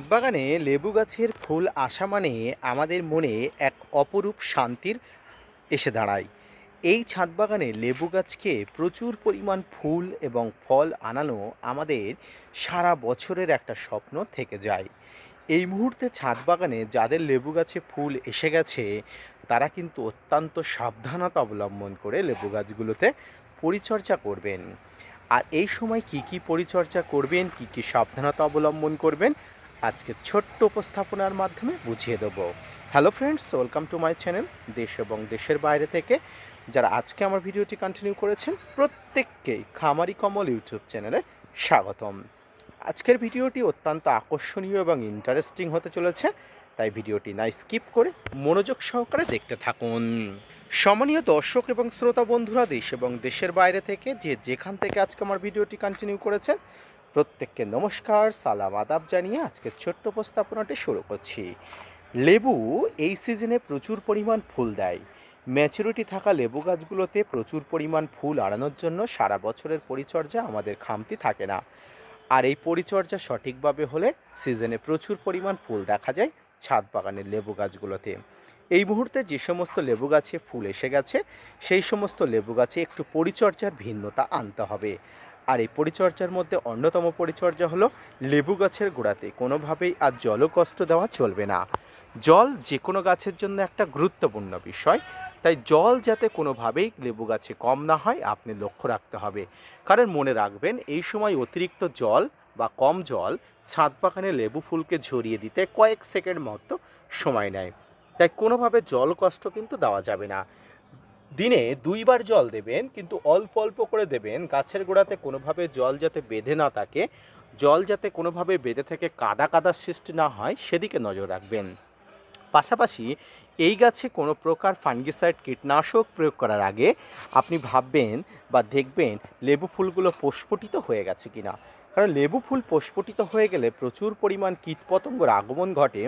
বাগানে লেবু গাছের ফুল আসা মানে আমাদের মনে এক অপরূপ শান্তির এসে দাঁড়ায়। এই ছাদ বাগানে লেবু গাছকে প্রচুর পরিমাণ ফুল এবং ফল আনানো আমাদের সারা বছরের একটা স্বপ্ন থেকে যায়। এই মুহূর্তে ছাদ বাগানে যাদের লেবু গাছে ফুল এসে গেছে, তারা কিন্তু অত্যন্ত সাবধানতা অবলম্বন করে লেবু গাছগুলোতে পরিচর্যা করবেন। আর এই সময় কি কি পরিচর্যা করবেন, কি কি সাবধানতা অবলম্বন করবেন আজকে ছোট্ট উপস্থাপনার মাধ্যমে বুঝিয়ে দেবো। Hello friends welcome to my channel দেশ এবং দেশের বাইরে থেকে। যারা আজকে আমার ভিডিওটি কন্টিনিউ করেছেন, প্রত্যেককেই খামারি কমল ইউটিউব চ্যানেলে স্বাগতম। আজকের ভিডিওটি অত্যন্ত আকর্ষণীয় এবং ইন্টারেস্টিং হতে চলেছে, তাই ভিডিওটি না স্কিপ করে মনোযোগ সহকারে দেখতে থাকুন। সম্মানীয় দর্শক এবং শ্রোতা বন্ধুরা, দেশ এবং দেশের বাইরে থেকে যে যেখান থেকে আজকে আমার ভিডিওটি কন্টিনিউ করেছেন প্রত্যেককে নমস্কার, সালাম আদাব জানিয়ে আজকের ছোট্ট উপস্থাপনাটি শুরু করছি। লেবু এই সিজনে প্রচুর পরিমাণ ফুল দেয়। ম্যাচুরিটি থাকা লেবু গাছগুলোতে প্রচুর পরিমাণ ফুল আড়ানোর জন্য সারা বছরের পরিচর্যা আমাদের খামতি থাকে না। আর এই পরিচর্যা সঠিকভাবে হলে সিজনে প্রচুর পরিমাণ ফুল দেখা যায় ছাদ বাগানের লেবু গাছগুলোতে। এই মুহূর্তে যে সমস্ত লেবু গাছে ফুল এসে গেছে, সেই সমস্ত লেবু গাছে একটু পরিচর্যার ভিন্নতা আনতে হবে। আর এই পরিচর্যার মধ্যে অন্যতম পরিচর্যা হলো লেবু গাছের গোড়াতে। কোনোভাবেই আর জলও কষ্ট দেওয়া চলবে না। জল যে কোনো গাছের জন্য একটা গুরুত্বপূর্ণ বিষয়। তাই জল যাতে কোনোভাবেই লেবু গাছে কম না হয়, আপনি লক্ষ্য রাখতে হবে। কারণ মনে রাখবেন, এই সময় অতিরিক্ত জল বা কম জল ছাদ বাগানে লেবু ফুলকে ঝরিয়ে দিতে কয়েক সেকেন্ড মতো সময় নেয়। তাই কোনোভাবে জল কষ্ট কিন্তু দেওয়া যাবে না। দিনে দুইবার জল দেবেন, কিন্তু অল্প অল্প করে দেবেন। গাছের গোড়াতে কোনোভাবে জল যাতে বেঁধে না থাকে, জল যাতে কোনোভাবে বেঁধে থেকে কাদা কাদার সৃষ্টি না হয়, সেদিকে নজর রাখবেন। পাশাপাশি এই গাছে কোনো প্রকার ফাঙ্গিসাইড কীটনাশক প্রয়োগ করার আগে আপনি ভাববেন বা দেখবেন লেবু ফুলগুলো প্রস্ফুটিত হয়ে গেছে কিনা। কারণ লেবু ফুল প্রস্ফুটিত হয়ে গেলে প্রচুর পরিমাণ কীটপতঙ্গর আগমন ঘটে।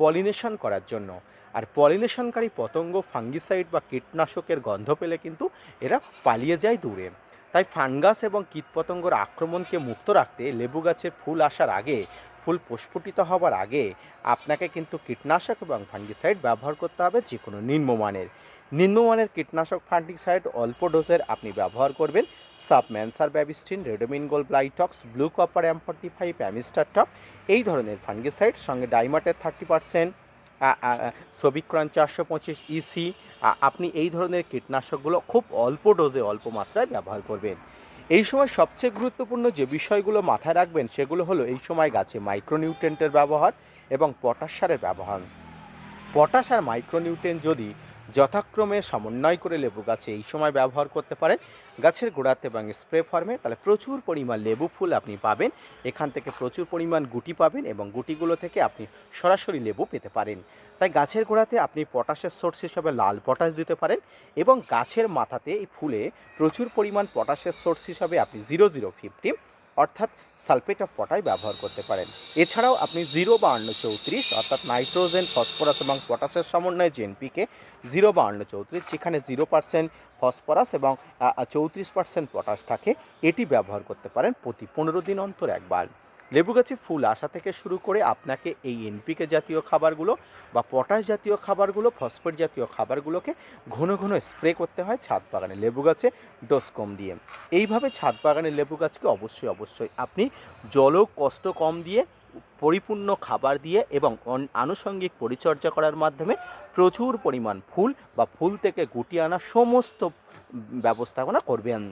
পলিনেশন করার জন্য। আর পলিনেশনকারী পতঙ্গ, ফাঙ্গিসাইড বা কীটনাশকের গন্ধ পেলে কিন্তু এরা পালিয়ে যায় দূরে। তাই ফাঙ্গাস এবং কীটপতঙ্গর আক্রমণকে মুক্ত রাখতে লেবু গাছে ফুল আসার আগে, ফুল প্রস্ফুটিত হবার আগে, আপনাকে কিন্তু কীটনাশক এবং ফাঙ্গিসাইড ব্যবহার করতে হবে যে কোনো নিম্নমানের। নিম্নমানের কীটনাশক ফাঙ্গিসাইড অল্প ডোজের আপনি ব্যবহার করবেন। সাব ম্যানসার Bavistin Ridomil Gold Blitox blue copper, M forty five Amistar top, এই ধরনের ফাঙ্গিসাইড সঙ্গে ডাইমাটের থার্টি পার্সেন্ট সবিক্রান চারশো পঁচিশ ইসি আপনি এই ধরনের কীটনাশকগুলো খুব অল্প ডোজে অল্প মাত্রায় ব্যবহার করবেন। এই সময় সবচেয়ে গুরুত্বপূর্ণ যে বিষয়গুলো মাথায় রাখবেন সেগুলো হলো এই সময় গাছে মাইক্রোনিউট্রেন্টের ব্যবহার এবং পটাশ সারের ব্যবহার। পটাশ আর মাইক্রোনিউট্রেন যদি যথাক্রমে সমন্বয় করে লেবু গাছে এই সময় ব্যবহার করতে পারেন। গাছের গোড়াতে এবং স্প্রে ফর্মে তাহলে প্রচুর পরিমাণ লেবু ফুল আপনি পাবেন। এখান থেকে প্রচুর পরিমাণ গুটি পাবেন এবং গুটিগুলো থেকে আপনি সরাসরি লেবু পেতে পারেন। তাই গাছের গোড়াতে আপনি পটাশের সোর্স হিসাবে লাল পটাশ দিতে পারেন এবং গাছের মাথাতে এই ফুলে প্রচুর পরিমাণ পটাশের সোর্স হিসাবে আপনি জিরো জিরো ফিফটি অর্থাৎ সালফেট অফ পটাশ ব্যবহার করতে পারেন। এছাড়াও আপনি জিরো বাহান্ন চৌত্রিশ অর্থাৎ নাইট্রোজেন, ফসফরাস এবং পটাশের সমন্বয়ে যে এনপিকে জিরো বাহান্ন চৌত্রিশ, যেখানে জিরো পার্সেন্ট ফসফরাস এবং চৌত্রিশ পার্সেন্ট পটাশ থাকে, এটি ব্যবহার করতে পারেন প্রতি পনেরো দিন অন্তর একবার। লেবু গাছে ফুল আসা থেকে শুরু করে আপনাকে এই এনপিকে জাতীয় খাবারগুলো বা পটাশ জাতীয় খাবারগুলো, ফসফেট জাতীয় খাবারগুলোকে ঘন ঘন স্প্রে করতে হয় ছাদ বাগানে। লেবু গাছে ডোজ কম দিয়ে। এইভাবে ছাদ বাগানে লেবু গাছকে অবশ্যই অবশ্যই আপনি জলও কষ্ট কম দিয়ে, পরিপূর্ণ খাবার দিয়ে এবং আনুষঙ্গিক পরিচর্যা করার মাধ্যমে প্রচুর পরিমাণ ফুল বা ফুল থেকে গুটি আনা সমস্ত ব্যবস্থাপনা করবেন।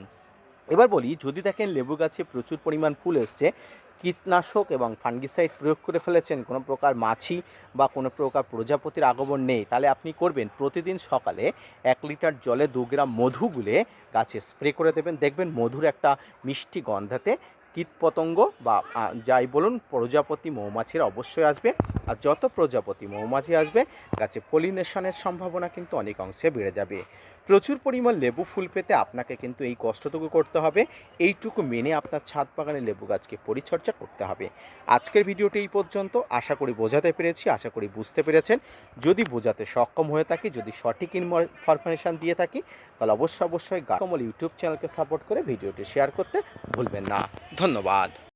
এবার বলি, যদি দেখেন লেবু গাছে প্রচুর পরিমাণ ফুল এসছে কীটনাশক এবং ফাঙ্গিসাইড প্রয়োগ করে ফেলেছেন, কোনো প্রকার মাছি বা কোনো প্রকার প্রজাপতির আগমন নেই। তাহলে আপনি করবেন, প্রতিদিন সকালে এক লিটার জলে দু গ্রাম মধু গুলে গাছে স্প্রে করে দেবেন। দেখবেন মধুর একটা মিষ্টি গন্ধাতে কীটপতঙ্গ বা যাই বলুন, প্রজাপতি মৌমাছিরা অবশ্যই আসবে। আর যত প্রজাপতি মৌমাছি আসবে, গাছে পলিনেশনের সম্ভাবনা কিন্তু অনেক অংশে বেড়ে যাবে। প্রচুর পরিমাণ লেবু ফুল পেতে আপনাকে কিন্তু এই কষ্টটুকু করতে হবে। এইটুকু মেনে আপনার ছাদ বাগানে লেবু গাছকে পরিচর্যা করতে হবে। আজকের ভিডিওটি এই পর্যন্ত। আশা করি বোঝাতে পেরেছি, আশা করি বুঝতে পেরেছেন। যদি বোঝাতে সক্ষম হয়ে থাকি, যদি সঠিক ইনফরমেশান দিয়ে থাকি, তাহলে অবশ্যই অবশ্যই গাকমল ইউটিউব চ্যানেলকে সাপোর্ট করে ভিডিওটি শেয়ার করতে ভুলবেন না। ধন্যবাদ।